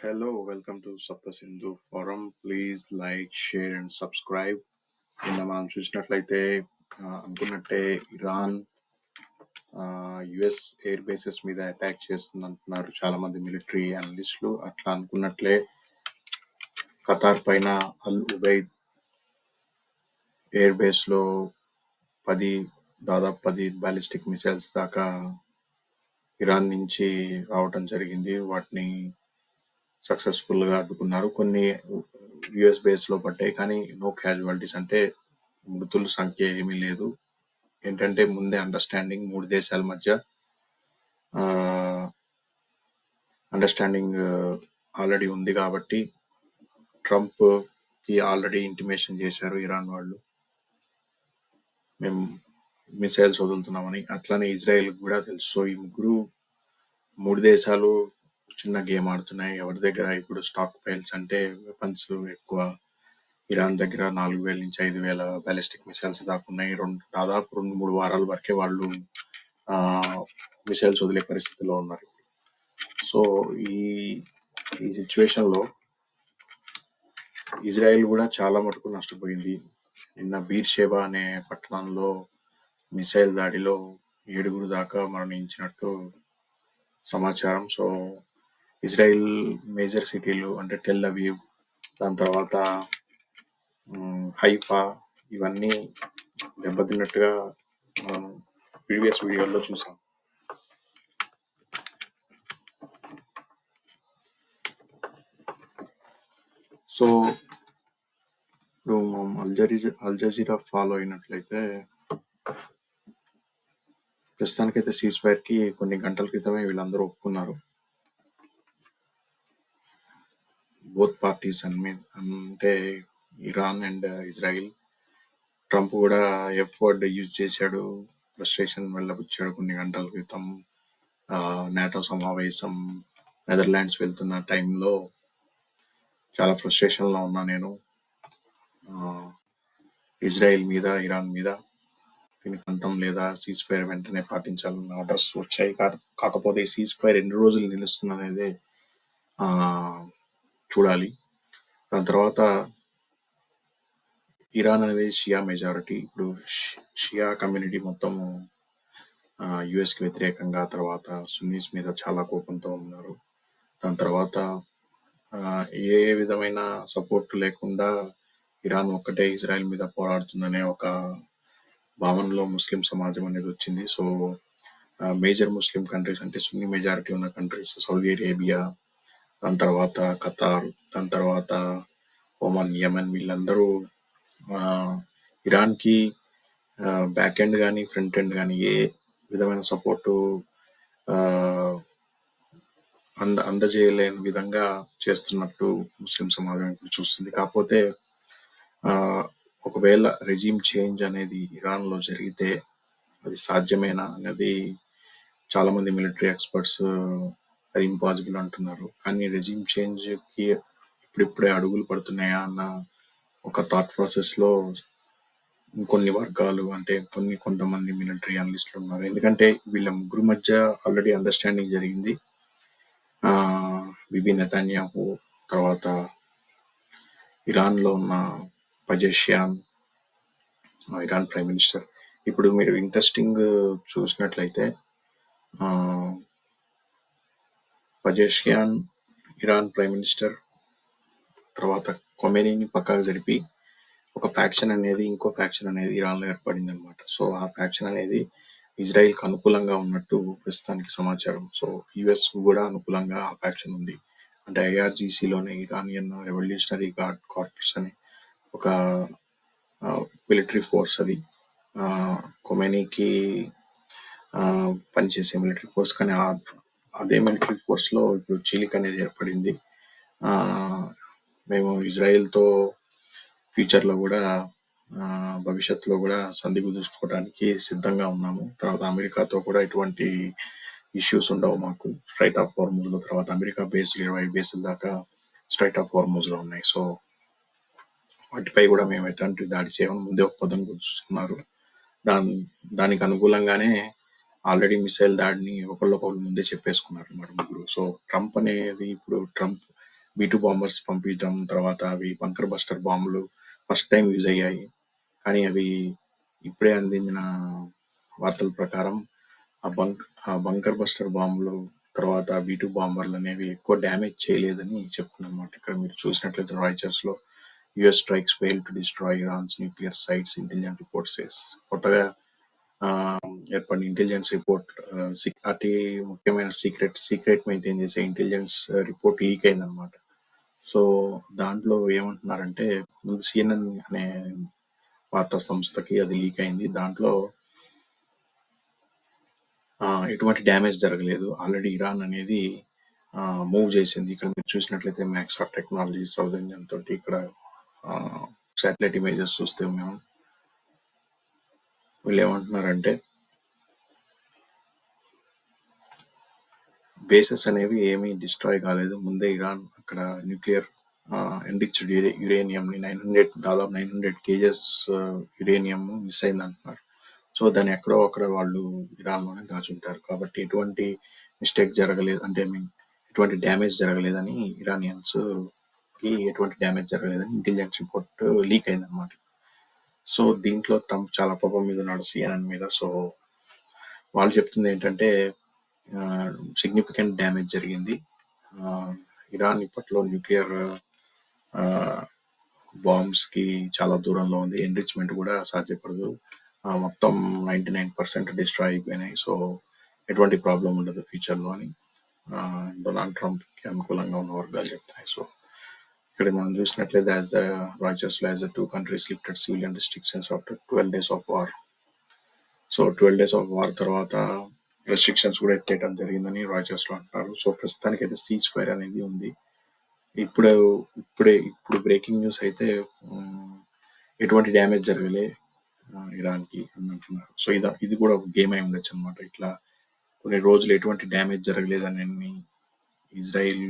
Hello, welcome to Sapta Sindhu Forum. Please like, share and subscribe నిన్న మనం చూసినట్లయితే ఆ, అనుకున్నట్టే ఇరాన్ యుఎస్ ఎయిర్ బేసెస్ మీద అటాక్ చేస్తుంది అంటున్నారు చాలా మంది మిలిటరీ అనలిస్టులు అట్లా అనుకున్నట్లే ఖతార్ పైన అల్ ఉబైద్ ఎయిర్ బేస్లో పది దాదాపు పది బాలిస్టిక్ మిసైల్స్ దాకా ఇరాన్ నుంచి రావటం జరిగింది. వాటిని సక్సెస్‌ఫుల్‌గా అడ్డుకున్నారు. కొన్ని యుఎస్ బేస్లో పడ్డాయి. కానీ నో క్యాజువాలిటీస్ అంటే మృతుల సంఖ్య ఏమీ లేదు. ఏంటంటే ముందే అండర్స్టాండింగ్ మూడు దేశాల మధ్య అండర్స్టాండింగ్ ఆల్రెడీ ఉంది కాబట్టి ట్రంప్కి ఆల్రెడీ ఇంటిమేషన్ చేశారు ఇరాన్ వాళ్ళు. మేము మిసైల్స్ వదులుతున్నామని. అట్లానే ఇజ్రాయెల్ కూడా తెలుసు. సో ఈ ముగ్గురు మూడు దేశాలు చిన్న గేమ్ ఆడుతున్నాయి. ఎవరి దగ్గర ఇప్పుడు స్టాక్ ఫైల్స్ అంటే వెపన్స్ ఎక్కువ. ఇరాన్ దగ్గర నాలుగు వేల నుంచి ఐదు వేల బ్యాలిస్టిక్ మిసైల్స్ దాకా ఉన్నాయి. రెండు దాదాపు రెండు మూడు వారాల వరకే వాళ్ళు ఆ మిసైల్స్ వదిలే పరిస్థితిలో ఉన్నారు సో ఈ ఈ సిచ్యువేషన్లో ఇజ్రాయెల్ కూడా చాలా మటుకు నష్టపోయింది. నిన్న బీర్ షేబా అనే పట్టణంలో మిసైల్ దాడిలో ఏడుగురు దాకా మరణించినట్టు సమాచారం. సో ఇజ్రాయెల్ మేజర్ సిటీలు అంటే టెల్ అవీవ్ దాని తర్వాత హైఫా ఇవన్నీ దెబ్బతిన్నట్టుగా మనం ప్రీవియస్ వీడియోల్లో చూసాం. సో ఇప్పుడు మనం అల్ ఫాలో అయినట్లయితే ప్రస్తుతానికైతే సీజ్ ఫైర్కి కొన్ని గంటల క్రితమే వీళ్ళందరూ ఒప్పుకున్నారు. బోత్ పార్టీస్ అని మీన్ అంటే Iran and uh, Israel. Trump కూడా ఎఫ్ వర్డ్ యూజ్ చేశాడు. ఫ్రస్ట్రేషన్ వెళ్ళబుచ్చాడు కొన్ని గంటల క్రితం. నాటో సమావేశం నెదర్లాండ్స్ వెళ్తున్న టైంలో చాలా ఫ్రస్ట్రేషన్లో ఉన్నా నేను. ఆ, మీద ఇరాన్ మీద దీనికి అంతం లేదా సీజ్ ఫైర్ వెంటనే పాటించాలన్న ఆర్డర్స్ వచ్చాయి. కాకపోతే సీజ్ ఫైర్ ఎన్ని రోజులు నిలుస్తుంది అనేది ఆ, చూడాలి. దాని తర్వాత ఇరాన్ అనేది షియా మెజారిటీ ఇప్పుడు షియా కమ్యూనిటీ మొత్తం యుఎస్కి వ్యతిరేకంగా తర్వాత సున్నీస్ మీద చాలా కోపంతో ఉన్నారు. దాని తర్వాత ఏ విధమైన సపోర్ట్ లేకుండా ఇరాన్ ఒక్కటే ఇజ్రాయెల్ మీద పోరాడుతుందనే ఒక భావనలో ముస్లిం సమాజం అనేది వచ్చింది. సో మేజర్ ముస్లిం కంట్రీస్ అంటే సున్నీ మెజారిటీ ఉన్న కంట్రీస్ సౌదీ అరేబియా దాని తర్వాత ఖతార్ దాని తర్వాత ఒమన్ యమన్ వీళ్ళందరూ ఆ, ఇరాన్కి బ్యాక్ ఎండ్ కానీ ఫ్రంట్ ఎండ్ కానీ ఏ విధమైన సపోర్టు అంద అందజేయలేని విధంగా చేస్తున్నట్టు ముస్లిం సమాజం ఇప్పుడు చూస్తుంది. కాకపోతే ఆ, ఒకవేళ రెజీమ్ చేంజ్ అనేది ఇరాన్లో జరిగితే అది సాధ్యమేనా అనేది చాలా మంది మిలిటరీ ఎక్స్పర్ట్స్ అది ఇంపాసిబుల్ అంటున్నారు. కానీ రెజ్యూమ్ చేంజ్కి ఇప్పుడిప్పుడే అడుగులు పడుతున్నాయా అన్న ఒక థాట్ ప్రాసెస్లో ఇంకొన్ని వర్గాలు అంటే కొన్ని కొంతమంది మిలిటరీ అనలిస్టులు ఉన్నారు. ఎందుకంటే వీళ్ళ ముగ్గురు మధ్య ఆల్రెడీ అండర్స్టాండింగ్ జరిగింది. ఆ బిబి నెతాన్యాహు తర్వాత ఇరాన్లో ఉన్న పజేషియాన్ ఇరాన్ ప్రైమ్ మినిస్టర్. ఇప్పుడు మీరు ఇంట్రెస్టింగ్ చూసినట్లయితే ఆ పజేషియాన్ ఇరాన్ ప్రైమ్ మినిస్టర్ తర్వాత కొమెనీని పక్కకు జరిపి ఒక ఫ్యాక్షన్ అనేది ఇంకో ఫ్యాక్షన్ అనేది ఇరాన్లో ఏర్పడింది అనమాట సో ఆ ఫ్యాక్షన్ అనేది ఇజ్రాయిల్కి అనుకూలంగా ఉన్నట్టు ప్రస్తుతానికి సమాచారం. సో యుఎస్ కూడా అనుకూలంగా ఆ ఫ్యాక్షన్ ఉంది. అంటే ఐఆర్జీసీలోనే ఇరానియన్ రెవల్యూషనరీ గార్డ్ కార్ప్స్ అని ఒక మిలిటరీ ఫోర్స్ అది. ఆ, కొమెనీకి పనిచేసే మిలిటరీ ఫోర్స్ కానీ ఆ- అదే మిలిటరీ ఫోర్స్లో ఇప్పుడు చీలిక అనేది ఏర్పడింది. ఆ మేము ఇజ్రాయెల్తో తో ఫ్యూచర్లో కూడా భవిష్యత్తులో కూడా సంధి కుదుర్చుకోవడానికి సిద్ధంగా ఉన్నాము. తర్వాత అమెరికాతో కూడా ఎటువంటి ఇష్యూస్ ఉండవు మాకు. స్ట్రైట్ ఆఫ్ ఫార్మూజ్లో తర్వాత అమెరికా బేస్ ఇరవై బేసుల దాకా స్ట్రైట్ ఆఫ్ ఫార్మూజ్లో ఉన్నాయి. సో వాటిపై కూడా మేము ఎటువంటి దాడి చేయమని ముందే ఒప్పందం కుదుర్చుకున్నారు దాని దానికి అనుకూలంగానే ఆల్రెడీ మిసైల్ దాడిని ఒకళ్ళొకళ్ళు ముందే చెప్పేసుకున్నారు అనమాట ముగ్గురు. సో ట్రంప్ అనేది ఇప్పుడు ట్రంప్ బీ టూ బాంబర్స్ పంపించడం తర్వాత అవి బంకర్ బస్టర్ బాంబులు ఫస్ట్ టైం యూజ్ అయ్యాయి. కానీ అవి ఇప్పుడే అందించిన వార్తల ప్రకారం ఆ బంక్ ఆ బంకర్ బస్టర్ బాంబులు తర్వాత బీ టూ బాంబర్లు అనేవి ఎక్కువ డ్యామేజ్ చేయలేదని చెప్తున్నమాట. ఇక్కడ మీరు చూసినట్లయితే రాయిచర్స్లో US strikes fail to destroy Iran's nuclear sites intelligent reports. కొత్తగా ఏర్పడిన ఇంటెలిజెన్స్ రిపోర్ట్ అతి ముఖ్యమైన సీక్రెట్ సీక్రెట్ మెయింటైన్ చేసే ఇంటెలిజెన్స్ రిపోర్ట్ లీక్ అయిందనమాట సో దాంట్లో ఏమంటున్నారంటే ముందు సిఎన్ఎన్ అనే వార్తా సంస్థకి అది లీక్ అయింది. దాంట్లో ఆ, ఎటువంటి డ్యామేజ్ జరగలేదు. ఆల్రెడీ ఇరాన్ అనేది మూవ్ చేసింది. ఇక్కడ మీరు చూసినట్లయితే max of technology south Indian తోటి ఇక్కడ శాటిలైట్ ఇమేజెస్ చూస్తే మేము వీళ్ళు ఏమంటున్నారంటే బేసెస్ అనేవి ఏమీ డిస్ట్రాయ్ కాలేదు. ముందే ఇరాన్ అక్కడ న్యూక్లియర్ ఎండిచ్డ్ యురేనియం ని నైన్ హండ్రెడ్ దాదాపు nine hundred kgs uranium miss అయింది అంటున్నారు సో దాన్ని ఎక్కడో అక్కడ వాళ్ళు ఇరాన్లోనే దాచుంటారు. కాబట్టి ఎటువంటి మిస్టేక్ జరగలేదు. అంటే ఐ మీన్ ఎటువంటి డ్యామేజ్ జరగలేదని ఇరానియన్స్కి ఎటువంటి డ్యామేజ్ జరగలేదని ఇంటెలిజెన్స్ రిపోర్ట్ లీక్ అయింది అనమాట సో దీంట్లో ట్రంప్ చాలా పాపం మీద ఉన్నాడు సిఎన్ఎన్ మీద. సో వాళ్ళు చెప్తుంది ఏంటంటే సిగ్నిఫికెంట్ డ్యామేజ్ జరిగింది. ఆ, ఇరాన్ ఇప్పట్లో న్యూక్లియర్ బాంబ్స్కి చాలా దూరంలో ఉంది. ఎన్రిచ్మెంట్ కూడా సాధ్యపడదు. మొత్తం నైన్టీ నైన్ పర్సెంట్ డిస్ట్రాయ్ అయిపోయినాయి. సో ఎటువంటి ప్రాబ్లం ఉండదు ఫ్యూచర్లో అని ఆ, డొనాల్డ్ ట్రంప్కి అనుకూలంగా ఉన్న వర్గాలు చెప్తున్నాయి. సో ఇక్కడ మనం చూసినట్లయితే as the Reuters as the two countries lifted civilian restrictions after twelve days of war so twelve days of war తర్వాత రెస్ట్రిక్షన్స్ కూడా ఎత్తేయడం జరిగిందని రాజర్స్లో అంటున్నారు. సో ప్రస్తుతానికి అయితే సీజ్ ఫైర్ అనేది ఉంది. ఇప్పుడు ఇప్పుడే ఇప్పుడు బ్రేకింగ్ న్యూస్ అయితే ఎటువంటి డ్యామేజ్ జరగలే ఇరాన్కి అని అంటున్నారు. సో ఇది ఇది కూడా ఒక గేమ్ అయి ఉండొచ్చు అనమాట ఇట్లా కొన్ని రోజులు ఎటువంటి డ్యామేజ్ జరగలేదని ఇజ్రాయిల్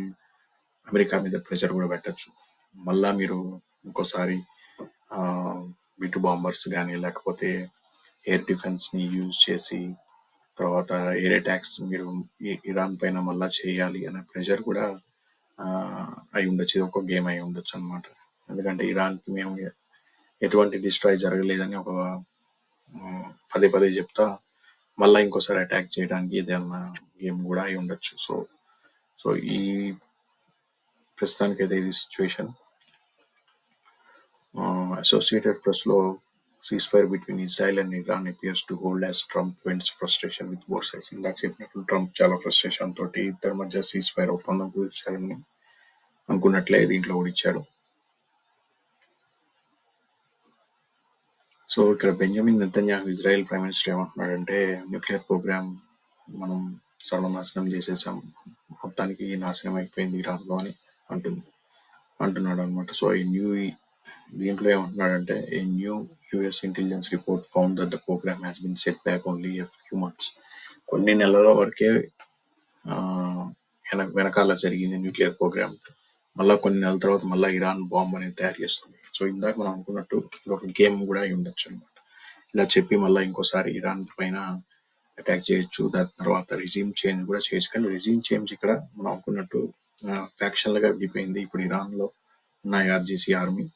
అమెరికా మీద ప్రెషర్ కూడా పెట్టొచ్చు. మళ్ళా మీరు ఇంకోసారి మిటు బాంబర్స్ కానీ లేకపోతే ఎయిర్ డిఫెన్స్ని యూజ్ చేసి తర్వాత ఎయిర్ అటాక్స్ మీరు ఇరాన్ పైన మళ్ళా చేయాలి అనే ప్రెషర్ కూడా అయి ఉండొచ్చు. ఇది ఒక గేమ్ అయి ఉండొచ్చు అనమాట ఎందుకంటే ఇరాన్కి మేము ఎటువంటి డిస్ట్రాయ్ జరగలేదని ఒక పదే పదే చెప్తా మళ్ళా ఇంకోసారి అటాక్ చేయడానికి ఏదైనా గేమ్ కూడా అయి ఉండొచ్చు. సో సో ఈ ప్రస్తుతానికి అయితే ఇది సిచ్యువేషన్ అసోసియేటెడ్ ప్రెస్లో ceasefire between Israel and Iran appears to hold as Trump vents frustration with both sides ఇందాక చెప్పినట్లు ట్రంప్ చాలా ఫ్రస్ట్రేషన్ తోటి ఇద్దరి మధ్య సీజ్ ఫైర్ ఒప్పందం కుదిర్చాలని అనుకున్నట్లే దీంట్లో కూడా ఇచ్చారు. సో ఇక్కడ Benjamin Netanyahu Israel prime minister ఏమంటున్నాడంటే న్యూక్లియర్ ప్రోగ్రామ్ మనం సర్వనాశనం చేసేసాం. మొత్తానికి నాశనం అయిపోయింది ఇరాన్లో అని అంటుంది అంటున్నాడు అనమాట సో ఈ న్యూ దీంట్లో ఏమంటున్నాడంటే a new US intelligence report found that the programme has been set back only a few months కొన్ని నెలల వరకే ఆ, వెన- వెనకాల జరిగింది న్యూక్లియర్ ప్రోగ్రామ్ మళ్ళీ కొన్ని నెలల తర్వాత మళ్ళీ ఇరాన్ బాంబ్ అనేది తయారు చేస్తుంది. సో ఇందాక మనం అనుకున్నట్టు ఒక గేమ్ కూడా అయి ఉండొచ్చు అనమాట ఇలా చెప్పి మళ్ళీ ఇంకోసారి ఇరాన్ పైన అటాక్ చేయొచ్చు. దాని తర్వాత రిజీమ్ చేంజ్ కూడా చేయొచ్చు. కానీ రిజీమ్ చేంజ్ ఇక్కడ మనం అనుకున్నట్టు ఫ్యాక్షన్ లాగా విడిపోయింది ఇప్పుడు ఇరాన్లో ఉన్న ఆర్జీసీ ఆర్మీ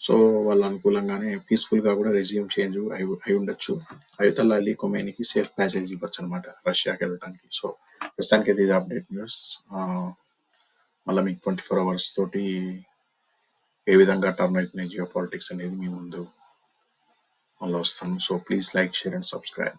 సో వాళ్ళ అనుకూలంగానే పీస్ఫుల్గా కూడా రెజ్యూమ్ చేంజ్ అయి అయి ఉండొచ్చు. అయుతల్లా అలీ కొమేనికి సేఫ్ ప్యాసేజ్ ఇవ్వచ్చు అనమాట రష్యాకి వెళ్ళడానికి సో ప్రస్తుతానికి అయితే ఇది అప్డేట్ న్యూస్ మళ్ళీ మీకు ట్వంటీ ఫోర్ అవర్స్ తోటి ఏ విధంగా టర్న్ అవుతున్నాయి జియో పాలిటిక్స్ అనేది మీ ముందు మళ్ళీ వస్తాను. So please like share and subscribe